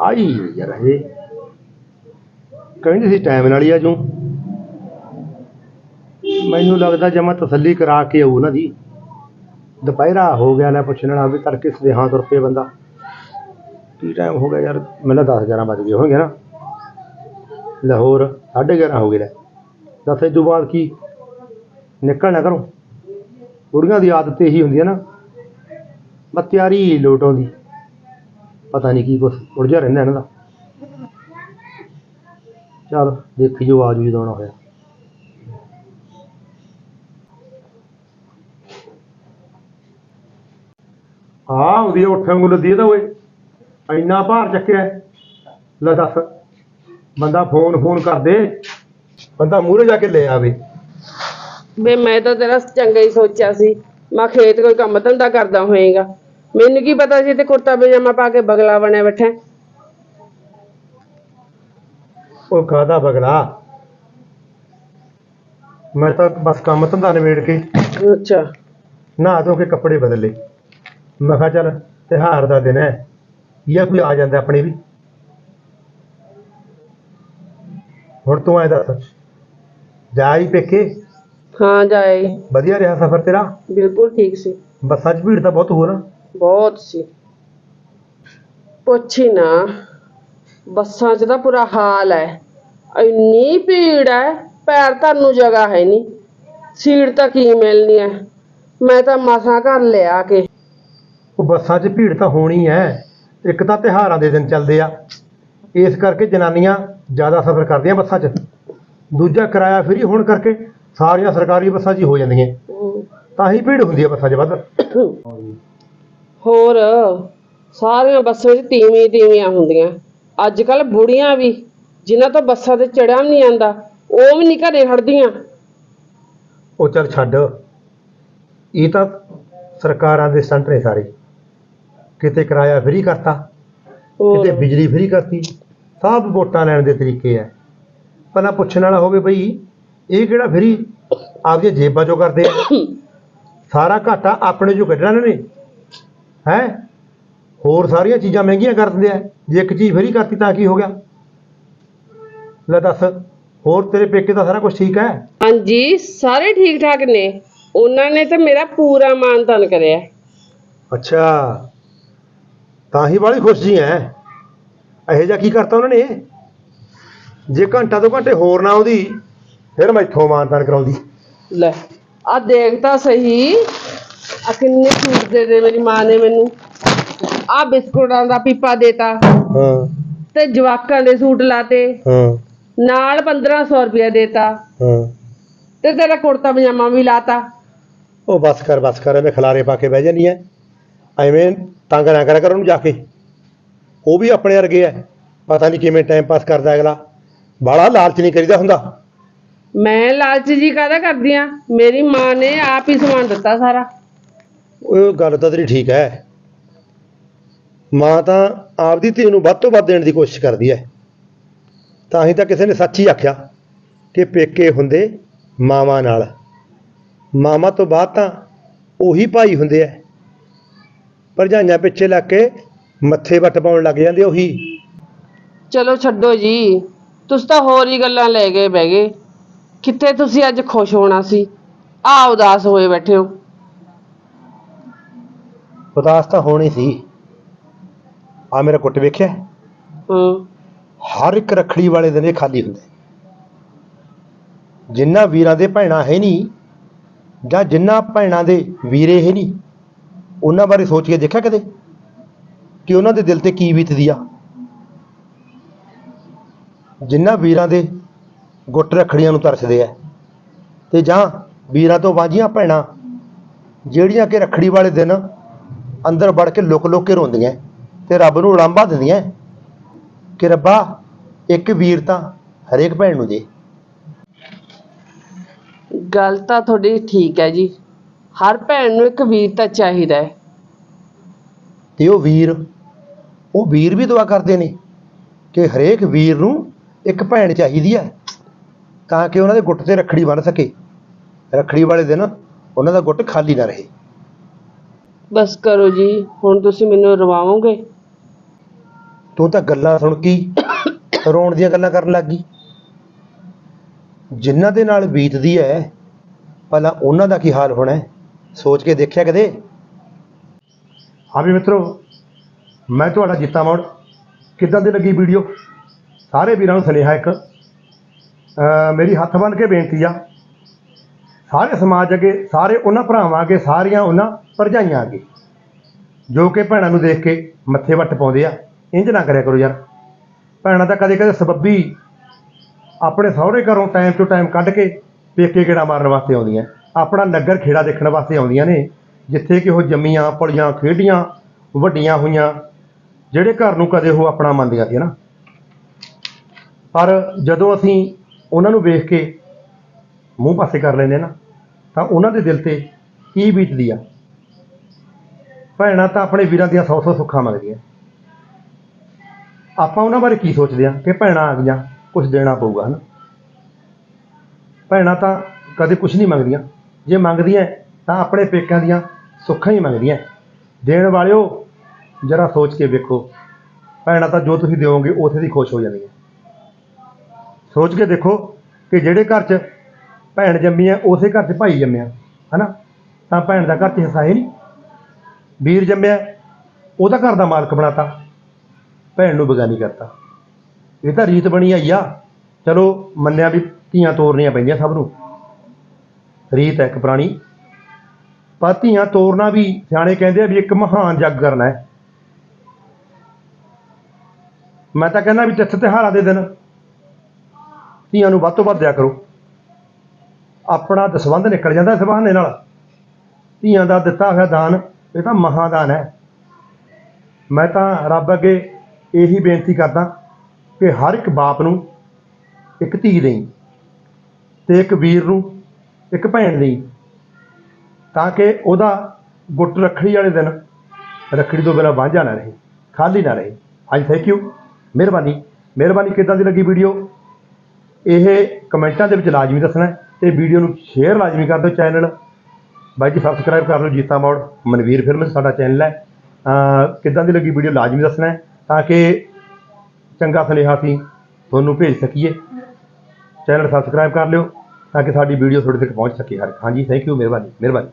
ਆਈ ਯਾਰ ਇਹ ਕਹਿੰਦੀ ਸੀ ਟਾਈਮ ਨਾਲ ਹੀ ਆ ਜੂ ਮੈਨੂੰ ਲੱਗਦਾ ਜਮਾ ਤਸੱਲੀ ਕਰਾ ਕੇ ਆਊ ਉਹਨਾਂ ਦੀ। ਦੁਪਹਿਰਾ ਹੋ ਗਿਆ ਲੈ ਪੁੱਛਣ ਵਾਲਾ ਵੀ ਤੜਕੇ ਸਦੇਹਾਂ ਤੁਰ ਪਏ ਬੰਦਾ। ਕੀ ਟਾਈਮ ਹੋ ਗਿਆ ਯਾਰ? ਮੈਨੂੰ 10 11 ਵੱਜ ਗਏ ਹੋਣਗੇ ਨਾ। ਲਾਹੌਰ 11:30 ਹੋ ਗਏ ਲੈ ਦੱਸ ਇਹ ਤੋਂ ਬਾਅਦ ਕੀ? ਨਿਕਲਣਾ ਕਰੋ ਕੁੜੀਆਂ ਦੀ ਆਦਤ ਇਹੀ ਹੁੰਦੀ ਹੈ ਨਾ। ਬਸ ਤਿਆਰੀ ਲੋਟ ਆਉਂਦੀ। ਪਤਾ ਨਹੀਂ ਕੀ ਕੁਛ ਉਲਝਿਆ ਰਹਿੰਦਾ ਇਹਨਾਂ ਦਾ। ਚਲ, ਦੇਖੀ ਜੋ ਆਜੂ ਜਦੋਂ ਆਉਣਾ ਹੋਇਆ। ਹਾਂ, ਉਹਦੀ ਉੱਠਣ ਨੂੰ ਲੱਦੀ ਤਾਂ ਓਏ। ਇੰਨਾ ਭਾਰ ਚੱਕਿਆ। ਲੈ ਦੱਸ, ਬੰਦਾ ਫੋਨ ਫੋਨ ਕਰਦੇ। ਬੰਦਾ ਮੂਹਰੇ ਜਾ ਕੇ ਲੈ ਆਵੇ। ਵੇ ਮੈਂ ਤਾਂ ਤੇਰਾ ਚੰਗਾ ਹੀ ਸੋਚਿਆ ਸੀ। ਮੈਂ ਖੇਤ ਕੋਈ ਕੰਮ ਧੰਦਾ ਕਰਦਾ ਹੋਏਗਾ। ਮੈਨੂੰ ਕੀ ਪਤਾ ਸੀ ਤੇ ਕੁੜਤਾ ਪਜਾਮਾ ਪਾ ਕੇ ਬਗਲਾ ਬਣਿਆ ਬੈਠਾ ਹੈ। ਉਹ ਕਾਹਦਾ ਬਗਲਾ? ਮੈਂ ਤਾਂ ਬਸ ਕੰਮ ਧੰਦਾ ਨਿਬੇੜ ਕੇ ਅੱਛਾ। ਨਹਾ ਧੋ ਕੇ ਕੱਪੜੇ ਬਦਲ। ਮੈਂ ਕਿਹਾ ਚੱਲ ਤਿਉਹਾਰ ਦਾ ਦਿਨ ਹੈ ਜਾਂ ਕੋਈ ਆ ਜਾਂਦਾ ਆਪਣੇ ਵੀ। ਹੁਣ ਤੂੰ ਐ ਦੱਸ ਜਾ ਹੀ ਪੇਕੇ? ਹਾਂ ਜਾਏ ਵਧੀਆ ਰਿਹਾ ਸਫ਼ਰ ਤੇਰਾ? ਬਿਲਕੁਲ ਠੀਕ ਸੀ। ਬੱਸਾਂ 'ਚ ਭੀੜ ਤਾਂ ਬਹੁਤ ਹੋ ਨਾ ਬਹੁਤ ਸੀ। ਪੁੱਛੀ ਨਾ ਬੱਸਾਂ 'ਚ ਤਾਂ ਪੂਰਾ ਹਾਲ ਹੈ ਇੰਨੀ ਭੀੜ ਹੈ ਪੈਰ ਧਰਨ ਨੂੰ ਜਗ੍ਹਾ ਹੈ ਨਹੀਂ ਸੀਟ ਤਾਂ ਕੀ ਮਿਲਣੀ ਹੈ ਮੈਂ ਤਾਂ ਮਸਾਂ ਘਰ ਲਿਆ ਕੇ। ਉਹ ਬੱਸਾਂ 'ਚ ਭੀੜ ਤਾਂ ਹੋਣੀ ਹੈ ਇੱਕ ਤਾਂ ਤਿਉਹਾਰਾਂ ਦੇ ਦਿਨ ਚੱਲਦੇ ਆ। ਇਸ ਕਰਕੇ ਜਨਾਨੀਆਂ ਜ਼ਿਆਦਾ ਸਫ਼ਰ ਕਰਦੀਆਂ ਬੱਸਾਂ 'ਚ। ਦੂਜਾ ਕਿਰਾਇਆ ਫਰੀ ਹੋਣ ਕਰਕੇ ਸਾਰੀਆਂ ਸਰਕਾਰੀ ਬੱਸਾਂ 'ਚ ਹੀ ਹੋ ਜਾਂਦੀਆਂ। ਤਾਂ ਹੀ ਭੀੜ ਹੁੰਦੀ ਹੈ ਬੱਸਾਂ 'ਚ ਵੱਧ। ਹੋਰ ਸਾਰੀਆਂ ਬੱਸਾਂ 'ਚ ਤੀਵੀਂ ਤੀਵੀਆਂ ਹੁੰਦੀਆਂ। ਅੱਜ ਕੱਲ ਬੁੜੀਆਂ ਵੀ ਜਿਨ੍ਹਾਂ ਤੋਂ ਬੱਸਾਂ ਤੇ ਚੜਿਆ ਨਹੀਂ ਜਾਂਦਾ ਉਹ ਵੀ ਨਹੀਂ ਘਰੇ ਖੜਦੀਆਂ ਉਹ ਚੱਲ ਛੱਡ। ਇਹ ਤਾਂ ਸਰਕਾਰਾਂ ਦੇ ਸਟੰਟ ਨੇ ਸਾਰੇ। ਕਿਤੇ ਕਿਰਾਇਆ ਫਰੀ ਕਰਤਾ ਹੋਰ। ਕਿਤੇ ਬਿਜਲੀ ਫਰੀ ਕਰਤੀ। ਸਭ ਵੋਟਾਂ ਲੈਣ ਦੇ ਤਰੀਕੇ ਆ ਪਹਿਲਾਂ ਪੁੱਛਣ ਵਾਲਾ ਹੋਵੇ ਬਈ ਇਹ ਕਿਹੜਾ ਫਰੀ ਆਪਦੀਆਂ ਜੇਬਾਂ ਚੋਂ ਕਰਦੇ ਆ? ਸਾਰਾ ਘਾਟਾ ਆਪਣੇ ਚੋਂ ਕੱਢਣਾ ਇਹਨਾਂ ਨੇ। ਹੈ? ਹੋਰ ਸਾਰੀਆਂ ਚੀਜ਼ਾਂ ਮਹਿੰਗੀਆਂ ਕਰ ਦਿੰਦੇ ਆ। ਜੇ ਇੱਕ ਚੀਜ਼ ਫਰੀ ਕਰਤੀ ਤਾਂ ਕੀ ਹੋ ਗਿਆ? ਲੈ ਦੱਸ ਹੋਰ ਤੇਰੇ ਪੇਕੇ ਦਾ ਸਾਰਾ ਕੁਝ ਠੀਕ ਹੈ? ਹਾਂਜੀ ਸਾਰੇ ਠੀਕ ਠਾਕ ਨੇ। ਉਹਨਾਂ ਨੇ ਤਾਂ ਮੇਰਾ ਪੂਰਾ ਮਾਨਤਾਨ ਕਰਿਆ। ਅੱਛਾ। ਤਾਂ ਹੀ ਵਾਲੀ ਖੁਸ਼ ਜੀ ਐ ਇਹੋ ਜਿਹਾ ਕੀ ਕਰਤਾ ਉਹਨਾਂ ਨੇ? ਜੇ ਘੰਟਾ ਤੋਂ ਘੰਟੇ ਹੋਰ ਨਾ ਆਉਂਦੀ ਫਿਰ ਮੈਥੋਂ ਮਾਨਤਾਨ ਕਰਾਉਂਦੀ। ਲੈ ਆ ਦੇਖ ਤਾਂ ਸਹੀ। ਆ ਕਿੰਨੇ ਸੂਟ ਦੇ ਦੇ ਮੇਰੀ ਮਾਂ ਨੇ ਮੈਨੂੰ। ਆ ਬਿਸਕੁਟਾਂ ਦਾ ਪੀਪਾ ਦੇਤਾ। ਹਾਂ। ਤੇ ਜਵਾਕਾਂ ਦੇ ਸੂਟ ਲਾਤੇ। ਹਾਂ। ਨਾਲ 1500 ਰੁਪਇਆ ਦੇਤਾ। ਹਾਂ। ਤੇ ਤੇਰਾ ਕੁੜਤਾ ਪਜਾਮਾ ਵੀ ਲਾਤਾ। ਉਹ ਬਸ ਕਰ ਬਸ ਕਰ ਐਵੇਂ ਖਲਾਰੇ ਪਾ ਕੇ ਬਹਿ ਜਾਨੀ ਐ। ਐਵੇਂ ਤੰਗ ਨਾ ਕਰਿਆ ਕਰ ਉਹਨੂੰ ਜਾ ਕੇ। ਉਹ ਵੀ ਆਪਣੇ ਵਰਗੇ ਐ। ਪਤਾ ਨਹੀਂ ਕਿਵੇਂ ਟਾਈਮ ਪਾਸ ਕਰਦਾ ਅਗਲਾ। ਬਾਲਾ ਲਾਲਚ ਨਹੀਂ ਕਰੀਦਾ ਹੁੰਦਾ। ਮੈਂ ਲਾਲਚ ਜੀ ਕਾਹਦਾ ਕਰਦੀ ਆ? ਮੇਰੀ ਮਾਂ ਨੇ ਆਪ ਹੀ ਸਮਾਨ ਦਿੱਤਾ ਸਾਰਾ। ਉਹ ਗੱਲ ਤਾਂ ਤੇਰੀ ਠੀਕ ਹੈ। ਮਾਂ ਤਾਂ ਆਪਦੀ ਧੀ ਨੂੰ ਵੱਧ ਤੋਂ ਵੱਧ ਦੇਣ ਦੀ ਕੋਸ਼ਿਸ਼ ਕਰਦੀ ਹੈ। ਤਾਂ ਹੀ ਤਾਂ ਕਿਸੇ ਨੇ ਸੱਚ ਹੀ ਆਖਿਆ ਕਿ ਪੇਕੇ ਹੁੰਦੇ ਮਾਵਾਂ ਨਾਲ। ਮਾਵਾਂ ਤੋਂ ਬਾਅਦ ਤਾਂ ਉਹੀ ਭਾਈ ਹੁੰਦੇ ਐ ਭਰਜਾਈਆਂ ਪਿੱਛੇ ਲੱਗ ਕੇ ਮੱਥੇ ਵੱਟ ਪਾਉਣ ਲੱਗ ਜਾਂਦੇ ਉਹੀ। ਚਲੋ ਛੱਡੋ ਜੀ, ਤੁਸੀਂ ਤਾਂ ਹੋਰ ਹੀ ਗੱਲਾਂ ਲੈ ਗਏ ਬਹਿ ਗਏ। ਕਿੱਥੇ ਤੁਸੀਂ ਅੱਜ ਖੁਸ਼ ਹੋਣਾ ਸੀ? ਆ ਉਦਾਸ ਹੋਏ ਬੈਠੇ ਹੋ। ਉਦਾਸ ਤਾਂ ਹੋਣੀ ਸੀ। ਆ ਮੇਰਾ ਕੁੱਟ ਵੇਖਿਆ? ਹਾਂ। ਹਰ ਇੱਕ ਰਖੜੀ ਵਾਲੇ ਦਿਨ ਇਹ ਖਾਲੀ ਹੁੰਦਾ। ਹੈ। ਜਿਨ੍ਹਾਂ ਵੀਰਾਂ ਦੇ ਭੈਣਾਂ ਹੈ ਨਹੀਂ ਜਾਂ ਜਿਨ੍ਹਾਂ ਭੈਣਾਂ ਦੇ ਵੀਰੇ ਹੈ ਨਹੀਂ ਉਹਨਾਂ ਬਾਰੇ ਸੋਚ ਕੇ ਦੇਖਿਆ ਕਦੇ? ਕਿ ਉਹਨਾਂ ਦੇ ਦਿਲ ਤੇ ਕੀ ਬੀਤਦੀ ਆ? ਜਿਨ੍ਹਾਂ ਵੀਰਾਂ ਦੇ ਗੁੱਟ ਰਖੜੀਆਂ ਨੂੰ ਤਰਸਦੇ ਆ ਤੇ ਜਾਂ ਵੀਰਾਂ ਤੋਂ ਵਾਂਝੀਆਂ ਭੈਣਾਂ ਜਿਹੜੀਆਂ ਕਿ ਰਖੜੀ ਵਾਲੇ ਦਿਨ ਅੰਦਰ ਵੜ ਕੇ ਲੁਕ ਲੁਕ ਕੇ ਰੋਂਦੀਆਂ ਤੇ ਰੱਬ ਨੂੰ ਉਲਾਂਭਾ ਦਿੰਦੀਆਂ ਕਿ ਰੱਬਾ ਇੱਕ ਵੀਰ ਤਾਂ ਹਰੇਕ ਭੈਣ ਨੂੰ ਦੇ। ਗੱਲ ਤਾਂ ਤੁਹਾਡੀ ਠੀਕ ਹੈ ਜੀ। ਹਰ ਭੈਣ ਨੂੰ ਇੱਕ ਵੀਰ ਤਾਂ ਚਾਹੀਦਾ ਹੈ। ਤੇ ਉਹ ਵੀਰ ਉਹ ਵੀਰ ਵੀ ਦੁਆ ਕਰਦੇ ਨੇ ਕਿ ਹਰੇਕ ਵੀਰ ਨੂੰ ਇੱਕ ਭੈਣ ਚਾਹੀਦੀ ਹੈ ਤਾਂ ਕਿ ਉਹਨਾਂ ਦੇ ਗੁੱਟ ਤੇ ਰੱਖੜੀ ਬਣ ਸਕੇ। ਰੱਖੜੀ ਵਾਲੇ ਦਿਨ ਉਹਨਾਂ ਦਾ ਗੁੱਟ ਖਾਲੀ ਨਾ ਰਹੇ। ਬਸ ਕਰੋ ਜੀ ਹੁਣ ਤੁਸੀਂ ਮੈਨੂੰ ਰਵਾਵੋਗੇ ਤੂੰ ਤਾਂ ਗੱਲਾਂ ਸੁਣ ਕੇ ਹੀ ਰੋਣ ਦੀਆਂ ਗੱਲਾਂ ਕਰਨ ਲੱਗ ਗਈ। ਜਿਨ੍ਹਾਂ ਦੇ ਨਾਲ ਬੀਤਦੀ ਹੈ ਭਲਾ ਉਹਨਾਂ ਦਾ ਕੀ ਹਾਲ ਹੋਣਾ ਹੈ ਸੋਚ ਕੇ ਦੇਖਿਆ ਕਦੇ? ਹਾਂ ਵੀ ਮਿੱਤਰੋ ਮੈਂ ਤੁਹਾਡਾ ਜੀਤਾ ਮੋੜ। ਕਿੱਦਾਂ ਦੀ ਲੱਗੀ ਵੀਡੀਓ? ਸਾਰੇ ਵੀਰਾਂ ਨੂੰ ਸੁਨੇਹਾ ਇੱਕ। ਅਹ ਮੇਰੀ ਹੱਥ ਬੰਨ੍ਹ ਕੇ ਬੇਨਤੀ ਆ ਸਾਰੇ ਸਮਾਜ ਅੱਗੇ, ਸਾਰੇ ਉਹਨਾਂ ਭਰਾਵਾਂ ਅੱਗੇ, ਸਾਰੀਆਂ ਉਹਨਾਂ ਭਰਜਾਈਆਂ ਅੱਗੇ। ਜੋ ਕਿ ਭੈਣਾਂ ਨੂੰ ਦੇਖ ਕੇ ਮੱਥੇ ਵੱਟ ਪਾਉਂਦੇ ਆ ਇੰਜ ਨਾ ਕਰਿਆ ਕਰੋ ਯਾਰ। ਭੈਣਾਂ ਤਾਂ ਕਦੇ ਕਦੇ ਸਬੱਬੀ ਆਪਣੇ ਸਹੁਰੇ ਘਰੋਂ ਟਾਈਮ ਤੋਂ ਟਾਈਮ ਕੱਢ ਕੇ ਪੇਕੇ ਗੇੜਾ ਮਾਰਨ ਵਾਸਤੇ ਆਉਂਦੀਆਂ। ਆਪਣਾ ਨਗਰ ਖੇੜਾ ਦੇਖਣ ਵਾਸਤੇ ਆਉਂਦੀਆਂ ਨੇ, ਜਿੱਥੇ ਕਿ ਉਹ ਜੰਮੀਆਂ, ਪਲੀਆਂ, ਖੇਡੀਆਂ, ਵੱਡੀਆਂ ਹੋਈਆਂ, ਜਿਹੜੇ ਘਰ ਨੂੰ ਕਦੇ ਉਹ ਆਪਣਾ ਮੰਨਦੀਆਂ ਸੀ ਨਾ ਪਰ ਜਦੋਂ ਅਸੀਂ ਉਹਨਾਂ ਨੂੰ ਵੇਖ ਕੇ ਮੂੰਹ ਪਾਸੇ ਕਰ ਲੈਂਦੇ ਨਾ ਤਾਂ ਉਹਨਾਂ ਦੇ ਦਿਲ ਤੇ ਕੀ ਬੀਤਦੀ ਆ? ਭੈਣਾਂ ਤਾਂ ਆਪਣੇ ਵੀਰਾਂ ਦੀਆਂ ਸੌ ਸੌ ਸੁੱਖਾਂ ਮੰਗਦੀਆਂ ਆਪਾਂ ਉਹਨਾਂ ਬਾਰੇ ਕੀ ਸੋਚਦੇ ਆ ਕਿ ਭੈਣਾਂ ਆ ਗਈਆਂ ਕੁਝ ਦੇਣਾ ਪਊਗਾ, ਹਨਾ? ਭੈਣਾਂ ਤਾਂ ਕਦੇ ਕੁਝ ਨਹੀਂ ਮੰਗਦੀਆਂ। ਜੇ ਮੰਗਦੀਆਂ ਤਾਂ ਆਪਣੇ ਪੇਕਿਆਂ ਦੀਆਂ ਸੁੱਖਾਂ ਹੀ ਮੰਗਦੀਆਂ। ਦੇਣ ਵਾਲਿਓ ਜਰਾ ਸੋਚ ਕੇ ਵੇਖੋ। ਭੈਣਾਂ ਤਾਂ ਜੋ ਤੁਸੀਂ ਦਿਓਗੇ ਉਥੇ ਦੀ ਖੁਸ਼ ਹੋ ਜਾਂਦੀਆਂ। ਸੋਚ ਕੇ ਦੇਖੋ ਕਿ ਜਿਹੜੇ ਘਰ 'ਚ ਭੈਣ ਜੰਮੀ ਹੈ ਉਸੇ ਘਰ 'ਚ ਭਾਈ ਜੰਮਿਆ, ਹਨਾ? ਤਾਂ ਭੈਣ ਦਾ ਘਰ 'ਚ ਹਿੱਸਾ ਹੈ ਨਹੀਂ। ਵੀਰ ਜੰਮਿਆ, ਉਹਦਾ ਘਰ ਦਾ ਮਾਲਕ ਬਣਾਤਾ। ਭੈਣ ਨੂੰ ਬਗਾਨੀ ਕਰਤਾ। ਇਹ ਤਾਂ ਰੀਤ ਬਣੀ ਆਈ ਆ। ਚਲੋ, ਮੰਨਿਆ ਵੀ ਧੀਆਂ ਤੋਰਨੀਆਂ ਪੈਂਦੀਆਂ ਸਭ ਨੂੰ। ਰੀਤ ਹੈ ਇੱਕ ਪੁਰਾਣੀ। ਪਰ ਧੀਆਂ ਤੋਰਨਾ ਵੀ ਸਿਆਣੇ ਕਹਿੰਦੇ ਆ ਵੀ ਇੱਕ ਮਹਾਨ ਜੱਗ ਕਰਨਾ ਹੈ। ਮੈਂ ਤਾਂ ਕਹਿੰਦਾ ਵੀ ਤਿੱਥ ਤਿਉਹਾਰਾਂ ਦੇ ਦਿਨ ਧੀਆਂ ਨੂੰ ਵੱਧ ਤੋਂ ਵੱਧ ਦਿਆ ਕਰੋ। ਆਪਣਾ ਦਸਵੰਧ ਨਿਕਲ ਜਾਂਦਾ ਇਸ ਬਹਾਨੇ ਨਾਲ। ਧੀਆਂ ਦਾ ਦਿੱਤਾ ਹੋਇਆ ਦਾਨ, ਇਹ ਤਾਂ ਮਹਾਦਾਨ ਹੈ। ਮੈਂ ਤਾਂ ਰੱਬ ਅੱਗੇ ਇਹੀ ਬੇਨਤੀ ਕਰਦਾ ਕਿ ਹਰ ਇੱਕ ਬਾਪ ਨੂੰ, ਇੱਕ ਧੀ ਦੇਈ ਤੇ ਇੱਕ ਵੀਰ ਨੂੰ, ਇੱਕ ਭੈਣ ਦੇਈ ਤਾਂ ਕਿ ਉਹਦਾ ਗੁੱਟ ਰੱਖੜੀ ਵਾਲੇ ਦਿਨ ਰੱਖੜੀ ਤੋਂ ਬਿਨਾਂ ਵਾਂਝਾ ਨਾ ਰਹੇ, ਖਾਲੀ ਨਾ ਰਹੇ। ਹਾਂਜੀ ਥੈਂਕ ਯੂ ਮਿਹਰਬਾਨੀ। ਮਿਹਰਬਾਨੀ ਕਿੱਦਾਂ ਦੀ ਲੱਗੀ ਵੀਡੀਓ? ਇਹ ਕਮੈਂਟਾਂ ਦੇ ਵਿੱਚ ਲਾਜ਼ਮੀ ਦੱਸਣਾ ਤੇ ਵੀਡੀਓ ਨੂੰ ਸ਼ੇਅਰ ਲਾਜ਼ਮੀ ਕਰ ਦਿਓ ਚੈਨਲ ਬਾਈ ਜੀ ਸਬਸਕ੍ਰਾਈਬ ਕਰ ਲਓ ਜੀਤਾ ਮੋੜ। ਮਨਵੀਰ ਫਿਲਮ ਸਾਡਾ ਚੈਨਲ ਹੈ। ਕਿੱਦਾਂ ਦੀ ਲੱਗੀ ਵੀਡੀਓ ਲਾਜ਼ਮੀ ਦੱਸਣਾ ਤਾਂ ਕਿ ਚੰਗਾ ਸੁਨੇਹਾ ਅਸੀਂ ਤੁਹਾਨੂੰ ਭੇਜ ਸਕੀਏ। ਚੈਨਲ ਸਬਸਕ੍ਰਾਈਬ ਕਰ ਲਿਓ, ਤਾਂ ਕਿ ਸਾਡੀ ਵੀਡੀਓ ਤੁਹਾਡੇ ਤੱਕ ਪਹੁੰਚ ਸਕੇ ਹਰ ਹਾਂਜੀ ਥੈਂਕ ਯੂ ਮਿਹਰਬਾਨੀ ਮਿਹਰਬਾਨੀ।